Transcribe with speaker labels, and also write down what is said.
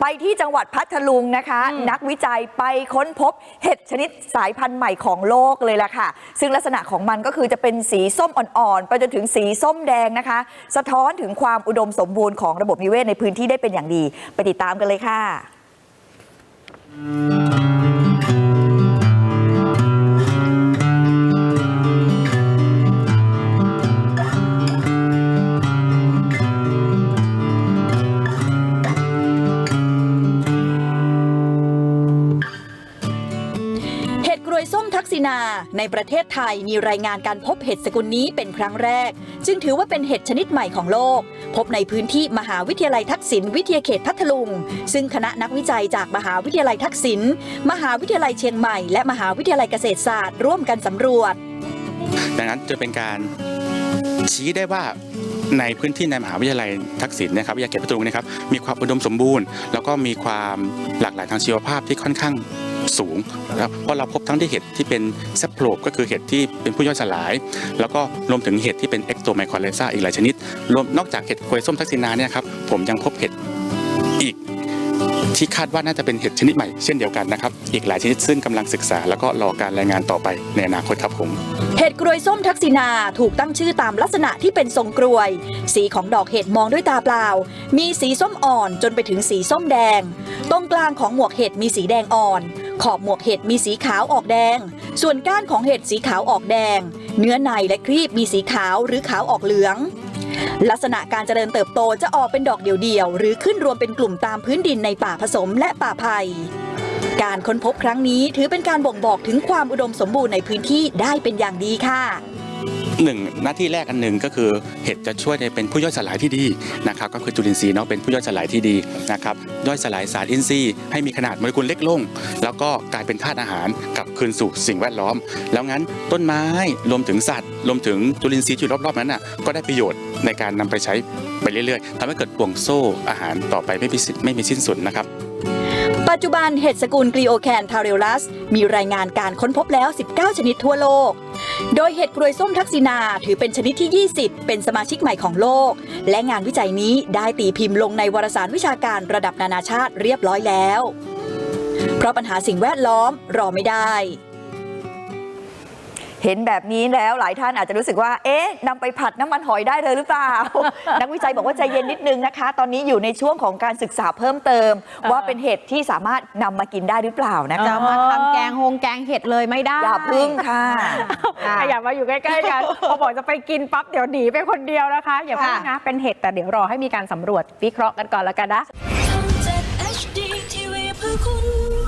Speaker 1: ไปที่จังหวัดพัทลุงนะคะ นักวิจัยไปค้นพบเห็ดชนิดสายพันธุ์ใหม่ของโลกเลยล่ะค่ะ ซึ่งลักษณะของมันก็คือจะเป็นสีส้มอ่อนๆ ไปจนถึงสีส้มแดงนะคะ สะท้อนถึงความอุดมสมบูรณ์ของระบบนิเวศในพื้นที่ได้เป็นอย่างดี ไปติดตามกันเลยค่ะ
Speaker 2: เยส้มทักษินา ในประเทศไทยมีรายงานการพบเห็ดสกุลนี้เป็นครั้งแรก จึงถือว่าเป็นเห็ดชนิดใหม่ของโลก พบในพื้นที่มหาวิทยาลัยทักษิณวิทยาเขตพัทลุง ซึ่งคณะนักวิจัยจากมหาวิทยาลัยทักษิณมหาวิทยาลัยเชียงใหม่ และมหาวิทยาลัยเกษตรศาสตร์ ร่วมกันสำรวจ
Speaker 3: ดังนั้นจะเป็นการชี้ได้ว่าในพื้นที่ในมหาวิทยาลัยทักษิณนะครับวิทยาเขตพัทลุงนะครับมีความอุดมสมบูรณ์ แล้วก็มีความหลากหลายทางชีวภาพที่ค่อนข้าง สูงนะครับเพราะเราพบทั้งที่เห็ดที่เป็นแซปโปรบก็คือเห็ดที่เป็นผู้ย่อยสลาย แล้วก็รวมถึงเห็ดที่เป็นเอ็กโตไมโครไลซาอีกหลายชนิดรวมนอกจากเห็ดควยส้มทักซินาเนี่ยครับผมยังพบเห็ด ที่คาดว่าน่าจะเป็นเห็ดชนิดใหม่เช่นเดียวกันนะครับ อีกหลายชนิดซึ่งกำลังศึกษา แล้วก็รอการรายงานต่อไปในอนาคตครับผม
Speaker 2: เห็ดกรวยส้มทักษินาถูกตั้งชื่อตามลักษณะที่เป็นทรงกรวย สีของดอกเห็ดมองด้วยตาเปล่า มีสีส้มอ่อนจนไปถึงสีส้มแดง ตรงกลางของหมวกเห็ดมีสีแดงอ่อน ขอบหมวกเห็ดมีสีขาวออกแดง ส่วนก้านของเห็ดสีขาวออกแดง เนื้อในและครีบมีสีขาวหรือขาวออกเหลือง ลักษณะการเจริญเติบโตจะออกเป็นดอกเดี่ยวๆ หรือขึ้นรวมเป็นกลุ่มตามพื้นดินในป่าผสมและป่าไผ่การค้นพบครั้งนี้ถือเป็นการบ่งบอกถึงความอุดมสมบูรณ์ในพื้นที่ได้เป็นอย่างดีค่ะ
Speaker 3: หนึ่งหน้าที่แรกอันหนึ่งก็คือเห็ดจะช่วยในเป็นผู้ย่อยสลายที่ดีนะครับก็คือจุลินทรีย์เนาะเป็นผู้ย่อยสลายที่ดีนะครับย่อยสลายสารอินทรีย์ให้มีขนาดโมเลกุลเล็กลง แล้วก็กลายเป็นธาตุอาหารกลับคืนสู่สิ่งแวดล้อม แล้วงั้นต้นไม้รวมถึงสัตว์ รวมถึงจุลินทรีย์ที่อยู่รอบๆนั้นน่ะก็ได้ประโยชน์ในการนำไปใช้ไปเรื่อยๆทำให้เกิดห่วงโซ่อาหารต่อไปไม่มีสิ้นไม่มีสิ้นสุดนะครับ
Speaker 2: ปัจจุบันเห็ดสกุลกรีโอแคนทาเรลัสมีรายงานการค้นพบแล้ว 19 ชนิดทั่วโลก โดยเห็ดกรวยส้มทักษินาถือเป็นชนิดที่ 20 เป็นสมาชิกใหม่ของโลก และงานวิจัยนี้ได้ตีพิมพ์ลงในวารสารวิชาการระดับนานาชาติเรียบร้อยแล้ว เพราะปัญหาสิ่งแวดล้อมรอไม่ได้
Speaker 1: เห็นแบบนี้แล้วหลายท่านอาจจะรู้สึกว่า เอ๊ะนำไปผัดน้ำมันหอยได้เลยหรือเปล่า นักวิจัยบอกว่าใจเย็นนิดนึงนะคะ ตอนนี้อยู่ในช่วงของการศึกษาเพิ่มเติม ว่าเป็นเห็ดที่สามารถนำมากินได้หรือเปล่านะ
Speaker 4: จะ
Speaker 1: คะ
Speaker 4: มาทำแกงโฮงแกงเห็ดเลยไม่ได้
Speaker 1: อย่าพึ่งค่ะ
Speaker 4: ค่ะ
Speaker 5: อย่ามาอยู่ใกล้ๆกัน พอบอกจะไปกินปั๊บเดี๋ยวหนีไปคนเดียวนะคะ อย่าเพิ่ง
Speaker 4: ค่ะ
Speaker 5: นะ เป็นเห็ดแต่เดี๋ยวรอให้มีการสำรวจวิเคราะห์กันก่อนแล้วกันนะ
Speaker 6: ทำจาก HD TV เพื่อคุณ